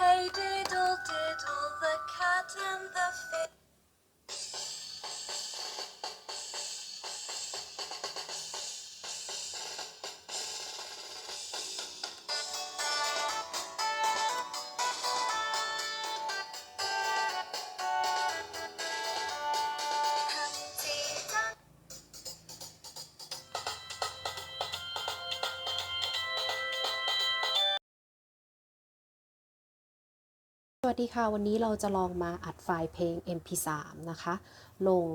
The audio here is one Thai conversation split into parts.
Hey diddle diddle, the cat and the fiddle. สวัสดีค่ะ วันนี้เราจะลองมาอัดไฟล์เพลง MP3 นะคะ ลง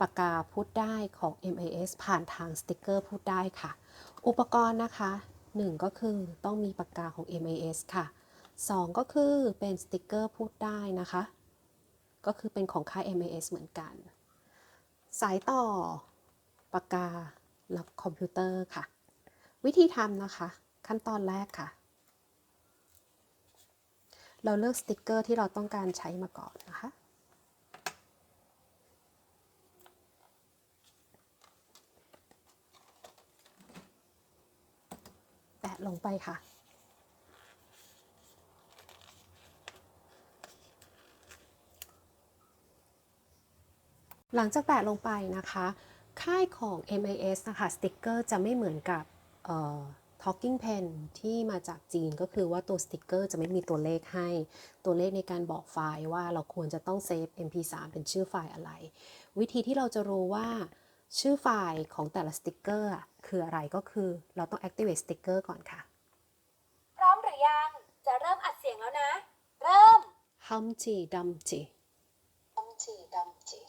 ปากกาพูดได้ของ MAS ผ่านทางสติกเกอร์พูดได้ค่ะ อุปกรณ์นะคะ 1 ก็คือต้องมีปากกาของ MAS ค่ะ 2 ก็คือเป็นสติกเกอร์พูดได้นะคะ ก็คือเป็นของค่าย MAS เหมือนกัน สายต่อปากกาและคอมพิวเตอร์ค่ะ วิธีทำนะคะ ขั้นตอนแรกค่ะ เราเลือกสติกเกอร์ที่เราต้องการใช้มาก่อนนะคะ แปะลงไปค่ะหลังจากแปะลงไปนะคะ ค่ายของ MIS นะคะ สติกเกอร์จะไม่เหมือนกับ Talking Pen ที่มาจากจีนก็คือว่าตัวสติกเกอร์จะไม่มีตัวเลขให้ ตัวเลขในการบอกไฟล์ว่าเราควรจะต้องเซฟ MP3 เป็นชื่อไฟล์อะไร วิธีที่เราจะรู้ว่าชื่อไฟล์ของแต่ละสติกเกอร์อะคืออะไรก็คือเราต้อง activate สติกเกอร์ก่อนค่ะ พร้อมหรือยัง จะเริ่มอัดเสียงแล้วนะ เริ่มฮัมจีดัมจีดำจีดำจี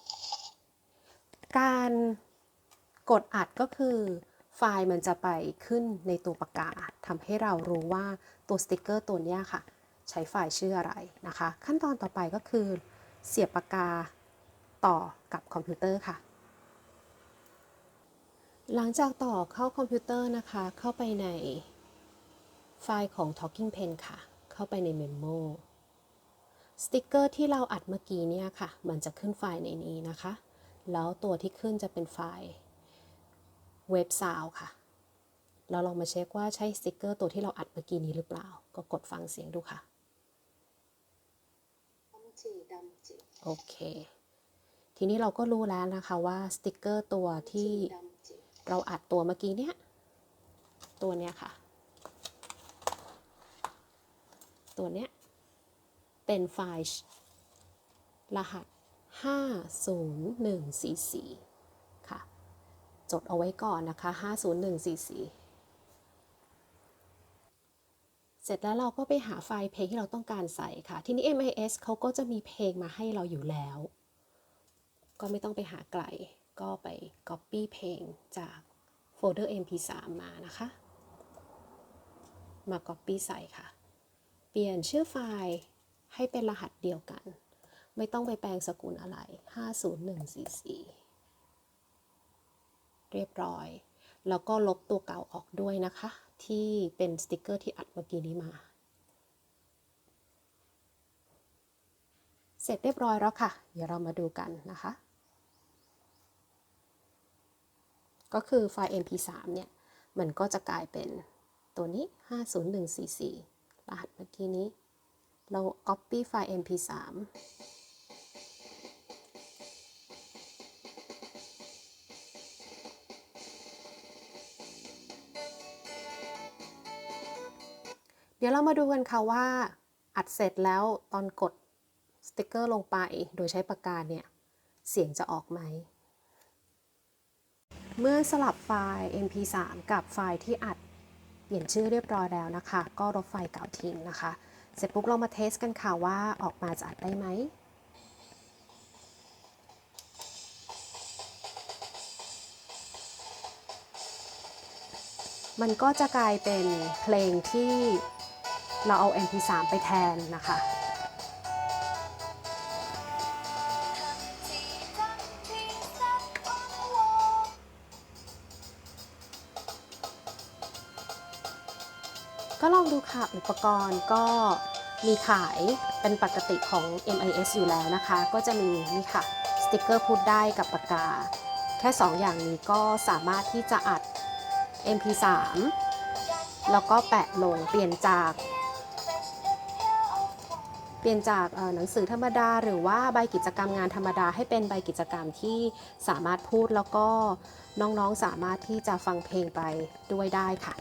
การกดอัดก็คือ ไฟล์มันจะไปขึ้นในตัวปากกาทำให้เรารู้ว่าตัวสติกเกอร์ตัวนี้ค่ะ ใช้ไฟล์ชื่ออะไรนะคะ ขั้นตอนต่อไปก็คือ เสียบปากกาต่อกับคอมพิวเตอร์ค่ะ หลังจากต่อเข้าคอมพิวเตอร์นะคะ เข้าไปในไฟล์ของ Talking Pen ค่ะ เข้าไปใน Memo สติกเกอร์ที่เราอัดเมื่อกี้เนี่ยค่ะ มันจะขึ้นไฟล์ในนี้นะคะ แล้วตัวที่ขึ้นจะเป็นไฟล์ เว็บซาวค่ะ เราลองมาเช็คว่าใช่สติกเกอร์ตัวที่เราอัดเมื่อกี้นี้หรือเปล่า ก็กดฟังเสียงดูค่ะดำจีดำจีโอเค ทีนี้เราก็รู้แล้วนะคะว่าสติกเกอร์ตัวที่ดำจีเราอัดตัวเมื่อกี้เนี้ย ตัวเนี้ยค่ะ ตัวเนี้ย เป็นไฟล์รหัส 50144ค่ะ จดเอาไว้ก่อนนะคะ 50144 เสร็จแล้วเราก็ไปหาไฟล์เพลงที่เราต้องการใส่ค่ะ ทีนี้ MIS เขาก็จะมีเพลงมาให้เราอยู่แล้ว ก็ไม่ต้องไปหาไกล ก็ไป Copy เพลงจากโฟลเดอร์ MP3 มานะคะ มา Copy ใส่ค่ะ เปลี่ยนชื่อไฟล์ให้เป็นรหัสเดียวกัน ไม่ต้องไปแปลงสกุลอะไร 50144 เรียบร้อย แล้วก็ลบตัวเก่าออกด้วยนะคะ ที่เป็นสติกเกอร์ที่อัดเมื่อกี้นี้มา เสร็จเรียบร้อยแล้วค่ะ เดี๋ยวเรามาดูกันนะคะ ก็คือไฟล์ mp3 เนี่ย มันก็จะกลายเป็นตัวนี้ 50144 รหัสเมื่อกี้นี้ เรา copy ไฟล์ mp3 ดี๋ยวเรามาดูกันค่ะว่า อัดเสร็จแล้วตอนกดสติกเกอร์ลงไปโดยใช้ปากกาเนี่ย เสียงจะออกไหม เมื่อสลับไฟล์ mp3 กับไฟล์ที่อัดเปลี่ยนชื่อเรียบร้อยแล้วนะคะ ก็ลบไฟล์เก่าทิ้งนะคะ เสร็จปุ๊บเรามาเทสกันค่ะว่าออกมาจะอัดได้ไหมมันก็จะกลายเป็นเพลงที่ เราเอา mp3 ไปแทนนะคะ ก็ลองดูค่ะ อุปกรณ์ก็มีขายเป็นปกติของ MIS อยู่แล้วนะคะ ก็จะมีนี่ค่ะ สติกเกอร์พูดได้กับปากกา แค่ 2 อย่างนี้ก็สามารถที่จะอัด MP3 แล้วก็แปะลงเปลี่ยนจาก ปลี่ยนจากหนังสือธรรมดา หรือว่าใบกิจกรรมงานธรรมดาให้เป็นใบกิจกรรมที่สามารถพูดแล้วก็น้องๆสามารถที่จะฟังเพลงไปด้วยได้ค่ะ